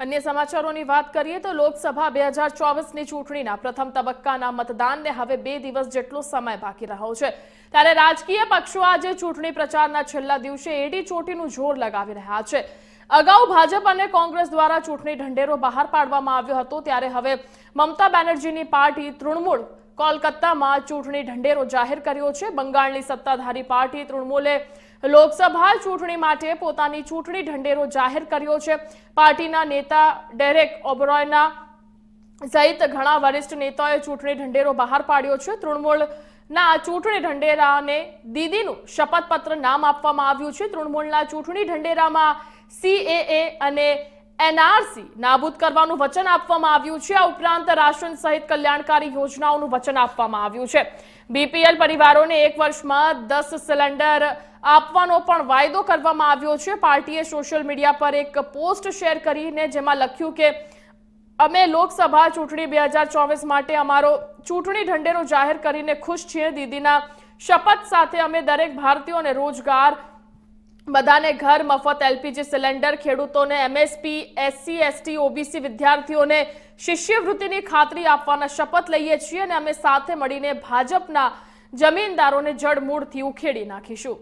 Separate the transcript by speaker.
Speaker 1: અન્ય સમાચારોની વાત કરીએ તો લોકસભા બે હજાર ચોવીસની ચૂંટણીના પ્રથમ તબક્કાના મતદાનને હવે બે દિવસ જેટલો સમય બાકી રહ્યો છે. ત્યારે રાજકીય પક્ષો આજે ચૂંટણી પ્રચારના છેલ્લા દિવસે એડી ચોટીનું જોર લગાવી રહ્યા છે. અગાઉ ભાજપ અને કોંગ્રેસ દ્વારા ચૂંટણી ઢંઢેરો બહાર પાડવામાં આવ્યો હતો, ત્યારે હવે મમતા બેનર્જીની પાર્ટી તૃણમૂળ કોલકાતામાં ચૂંટણી ઢંઢેરો જાહેર કર્યો છે. બંગાળની સત્તાધારી પાર્ટી તૃણમૂલે લોકસભા ચૂંટણી માટે પોતાની ચૂંટણી ઢંઢેરો જાહેર કર્યો છે. પાર્ટીના નેતા ડેરેક ઓબરોયના સહિત ઘણા વરિષ્ઠ નેતાઓએ ચૂંટણી ઢંઢેરો બહાર પાડ્યો છે. તૃણમૂલ ના ચૂંટણી ઢંઢેરાને દીદીનું શપથપત્ર નામ આપવામાં આવ્યું છે. તૃણમૂળના ચૂંટણી ઢંઢેરામાં સીએએ અને એનઆરસી, નાબૂદ કરવાનું વચન આપવામાં આવ્યું છે. આ ઉપરાંત રાશન સહિત કલ્યાણકારી યોજનાઓનું વચન આપવામાં આવ્યું છે. બીપીએલ પરિવારોને એક વર્ષમાં દસ સિલિન્ડર આપવાનો પણ વાયદો કરવામાં આવ્યો છે. પાર્ટીએ સોશિયલ મીડિયા પર એક પોસ્ટ શેર કરીને જેમાં લખ્યું કે, અમે લોકસભા ચૂંટણી બે હજાર ચોવીસ માટે અમારો ચૂંટણી ઢંઢેરો જાહેર કરીને ખુશ છીએ. દીદીના શપથ સાથે અમે દરેક ભારતીયોને રોજગાર બધાને ઘર મફત એલપીજી સિલિન્ડર, ખેડૂતોને એમએસપી, એસસી, એસટી, ઓબીસી વિદ્યાર્થીઓને શિષ્યવૃત્તિની ખાતરી આપવાના શપથ લઈએ છીએ અને અમે સાથે મળીને ભાજપના જમીનદારોને જડમૂળથી ઉખેડી નાખીશું.